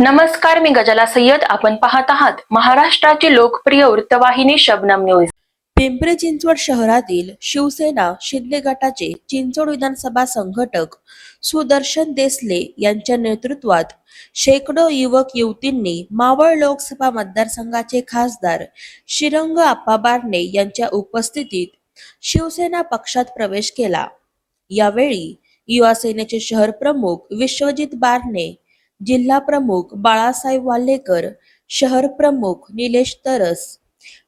नमस्कार मी गजाला सय्यद. आपण पाहत आहात महाराष्ट्राची लोकप्रिय वृत्तवाहिनी शबनम न्यूज. पिंपरी चिंचवड शहरातील शिवसेना शिंदे गटाचे चिंचवड विधानसभा संघटक सुदर्शन देसले यांच्या नेतृत्वात शेकडो युवक युवतींनी मावळ लोकसभा मतदारसंघाचे खासदार श्रीरंग आप्पा बारणे यांच्या उपस्थितीत शिवसेना पक्षात प्रवेश केला. यावेळी युवा सेनेचे शहर प्रमुख विश्वजित बारणे जिल्हा प्रमुख बाळासाहेब वाल्हेकर शहर प्रमुख निलेश तरस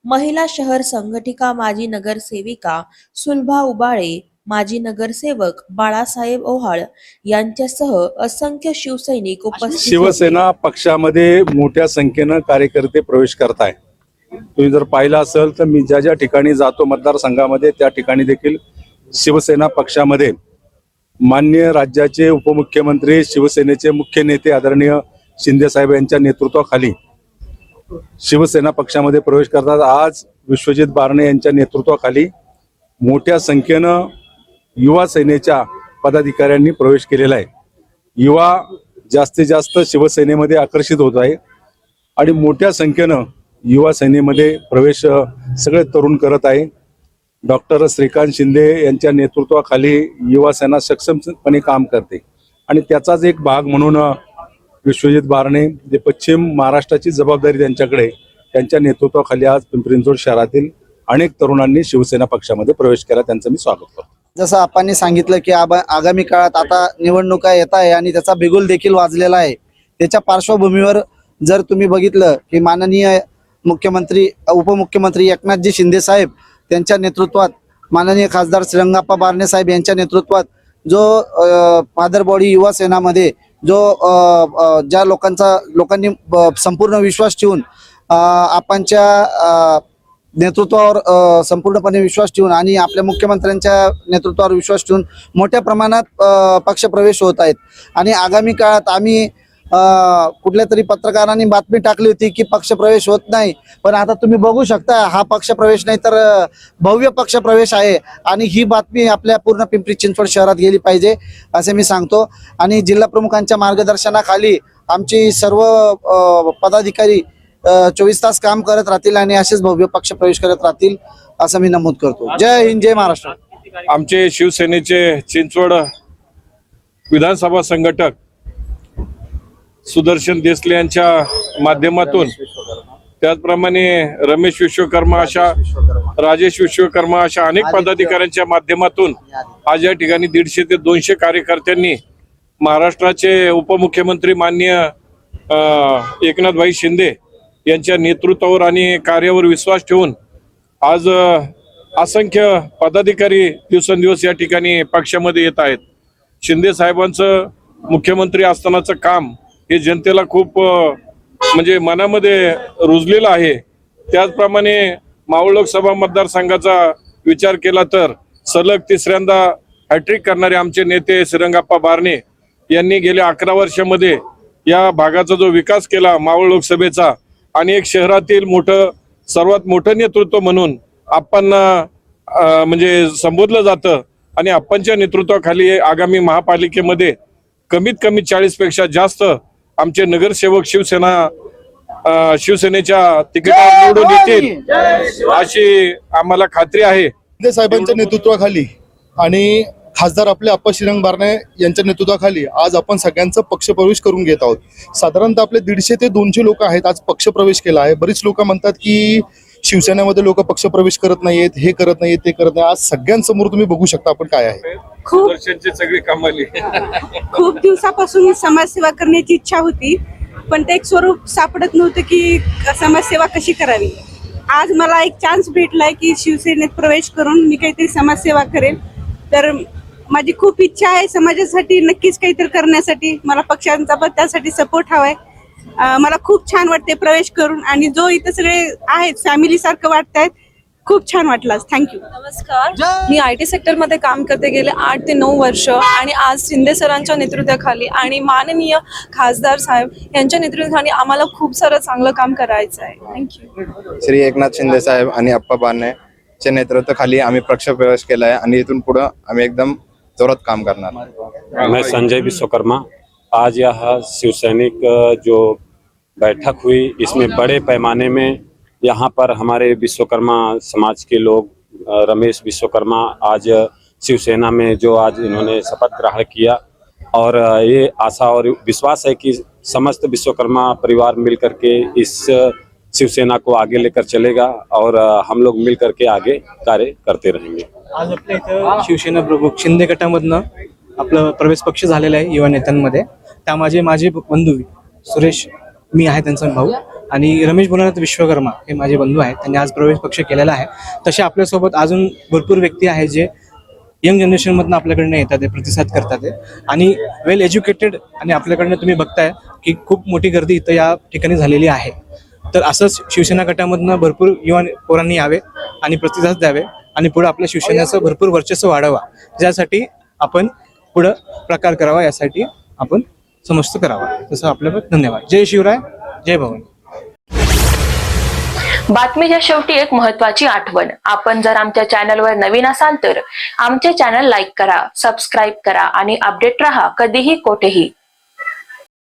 महिला शहर संघटिका माजी नगरसेविका सुलभा उबाळे माजी नगरसेवक बाळासाहेब ओहाळ यांच्यासह असंख्य शिवसैनिक उपस्थित. शिवसेना पक्षामध्ये मोठ्या संख्येनं कार्यकर्ते प्रवेश करताय तुम्ही जर पाहिलं असेल तर मी ज्या ज्या ठिकाणी जातो मतदारसंघामध्ये त्या ठिकाणी देखील शिवसेना पक्षामध्ये मान्य राज्याचे उपमुख्यमंत्री शिवसेनेचे मुख्य नेते आदरणीय शिंदे साहेब यांच्या नेतृत्वाखाली शिवसेना पक्षामध्ये प्रवेश करतात. आज विश्वजित बारणे यांच्या नेतृत्वाखाली मोठ्या संख्येनं युवा सेनेच्या पदाधिकाऱ्यांनी प्रवेश केलेला आहे. युवा जास्तीत जास्त शिवसेनेमध्ये आकर्षित होत आहे आणि मोठ्या संख्येनं युवा सेनेमध्ये प्रवेश सगळे तरुण करत आहे. डॉक्टर श्रीकांत शिंदे यांच्या नेतृत्वाखाली युवा सेना सक्षमपणे काम करते. आणि त्याचाच एक भाग म्हणून विश्वजित बारणे जे पश्चिम महाराष्ट्राची जबाबदारी त्यांच्याकडे त्यांच्या नेतृत्वाखाली आज पिंपरी शहरातील अनेक तरुणांनी शिवसेना पक्षामध्ये प्रवेश केला. त्यांचं मी स्वागत करतो. जसं आपण सांगितलं की आबा- आगामी काळात आता निवडणुका येत आहे आणि त्याचा बिगुल देखील वाजलेला आहे. त्याच्या पार्श्वभूमीवर जर तुम्ही बघितलं की माननीय मुख्यमंत्री उपमुख्यमंत्री एकनाथजी शिंदे साहेब त्यांच्या नेतृत्वात माननीय खासदार श्रीरंगाप्पा बारणे साहेब यांच्या नेतृत्वात जो फादर बॉडी युवा सेनामध्ये जो ज्या लोकांचा लोकांनी संपूर्ण विश्वास ठेवून आपणच्या नेतृत्वावर संपूर्णपणे विश्वास ठेवून आणि आपल्या मुख्यमंत्र्यांच्या नेतृत्वावर विश्वास ठेवून मोठ्या प्रमाणात पक्षप्रवेश होत आहेत. आणि आगामी काळात आम्ही कुठल्या तरी पत्रकारांनी बातमी टाकली होती की पक्षप्रवेश होत नाही. पण आता तुम्ही बघू शकता हा पक्षप्रवेश नाही तर भव्य पक्षप्रवेश आहे आणि ही बातमी आपल्या पूर्ण पिंपरी चिंचवड शहरात गेली पाहिजे असे मी सांगतो. आणि जिल्हा प्रमुखांच्या मार्गदर्शनाखाली आमची सर्व पदाधिकारी चोवीस तास काम करत राहतील आणि असेच भव्य पक्ष प्रवेश करत राहतील असं मी नमूद करतो. जय हिंद जय महाराष्ट्र. आमचे शिवसेनेचे चिंचवड विधानसभा संघटक सुदर्शन देसले यांच्या माध्यमातून. त्याचप्रमाणे रमेश विश्वकर्मा अशा राजेश विश्वकर्मा अशा अनेक पदाधिकाऱ्यांच्या माध्यमातून आज या ठिकाणी दीडशे ते दोनशे कार्यकर्त्यांनी महाराष्ट्राचे उपमुख्यमंत्री माननीय अ, एकनाथभाई शिंदे यांच्या नेतृत्वावर आणि कार्यावर विश्वास ठेवून आज असंख्य पदाधिकारी दिवसेंदिवस या ठिकाणी पक्षामध्ये येत आहेत. शिंदे साहेबांचं मुख्यमंत्री असतानाचं काम हे जनतेला खूप म्हणजे मनामध्ये रुजलेलं आहे. त्याचप्रमाणे मावळ लोकसभा मतदारसंघाचा विचार केला तर सलग तिसऱ्यांदा हॅट्रिक करणारे आमचे नेते श्रीरंगाप्पा बारणे यांनी गेल्या अकरा वर्षामध्ये या भागाचा जो विकास केला मावळ लोकसभेचा आणि एक शहरातील मोठं सर्वात मोठं नेतृत्व म्हणून आप्पांना म्हणजे संबोधलं जातं आणि आप्पांच्या नेतृत्वाखाली आगामी महापालिकेमध्ये कमीत कमी चाळीसपेक्षा जास्त आमचे नगरसेवक शिवसेना शिवसेनेच्या तिकिटावर निवडून येतील अशी आम्हाला खात्री आहे. शिंदे साहेबांच्या नेतृत्वाखाली आणि खासदार आपले अप्पा श्रीरंग बारणे यांच्या नेतृत्वाखाली आज आपण सगळ्यांचा पक्षप्रवेश करून घेत आहोत. साधारणतः आपले दीडशे ते दोनशे लोक आहेत आज पक्षप्रवेश केला आहे. बरीच लोक म्हणतात की शिवसेनेमध्ये लोक पक्षप्रवेश करत नाहीयेत हे करत नाहीयेत ते करत नाही आज सगळ्यांसमोर तुम्ही बघू शकता आपण काय आहे. खूप दर्शनची सगळी कमाली. खूप दिवसापासून समाजसेवा करण्याची इच्छा होती पण ते एक स्वरूप सापडत नव्हतं की समाजसेवा कशी करावी. आज मला एक चान्स भेटलाय की शिवसेनेत प्रवेश करून मी काहीतरी समाजसेवा करेल. तर माझी खूप इच्छा आहे समाजासाठी नक्कीच काहीतरी करण्यासाठी. मला पक्षांचा पण त्यासाठी सपोर्ट हवाय. मला खूप छान वाटते प्रवेश करून आणि जो इथं सगळे आहेत फॅमिली सारखं वाटतायत खूप छान वाटलं थँक्यू नमस्कार. मी आय टी सेक्टरमध्ये काम करते गेले आठ ते नऊ वर्ष आणि आज शिंदे सरांच्या नेतृत्वाखाली आणि माननीय खासदार साहेब यांच्या नेतृत्वाखाली आम्हाला खूप सारं चांगलं काम करायचं आहे. थँक्यू श्री एकनाथ शिंदे साहेब आणि अप्पा बारणे च्या नेतृत्वाखाली आम्ही पक्ष प्रवेश केला आहे आणि इथून पुढं आम्ही एकदम जोरात काम करणार. मैं संजय विश्वकर्मा आज यहाँ शिवसैनिक जो बैठक हुई, इसमें बड़े पैमाने में यहाँ पर हमारे विश्वकर्मा समाज के लोग रमेश विश्वकर्मा आज शिवसेना में जो आज इन्होंने शपथ ग्रहण किया और ये आशा और विश्वास है कि समस्त विश्वकर्मा परिवार मिल के इस शिवसेना को आगे लेकर चलेगा और हम लोग मिल करके आगे कार्य करते रहेंगे। आज इथं शिवसेना प्रमुख शिंदे गटामधनं आपलं प्रवेश पक्ष आहे युवा नेत्यांमध्ये. त्या माझे माझे बंधू सुरेश मी आहे त्यांचा भाऊ. आणि रमेश भोलानाथ विश्वकर्मा हे माझे बंधू आहेत. त्यांनी आज प्रवेश पक्ष केलेला आहे. तसे आपल्यासोबत अजून भरपूर व्यक्ती आहेत जे यंग जनरेशनमधनं आपल्याकडनं येतात ते प्रतिसाद करतात ते आणि वेल एज्युकेटेड आणि आपल्याकडनं तुम्ही बघताय की खूप मोठी गर्दी इथं या ठिकाणी झालेली आहे. तर असंच शिवसेना गटामधनं भरपूर युवा पोरांनी यावे आणि प्रतिसाद द्यावे आणि पुढे आपल्या शिवसेनेचं भरपूर वर्चस्व वाढावा. ज्यासाठी आपण पुढं प्रकार करावा यासाठी आपण समस्त करावा. तसं आपल्याला धन्यवाद. जय शिवराय जय भवानी. बातमीच्या शेवटी एक महत्वाची आठवण. आपण जर आमच्या चॅनलवर नवीन असाल तर आमचे चॅनल लाईक करा सबस्क्राईब करा आणि अपडेट रहा. कधीही कोठेही.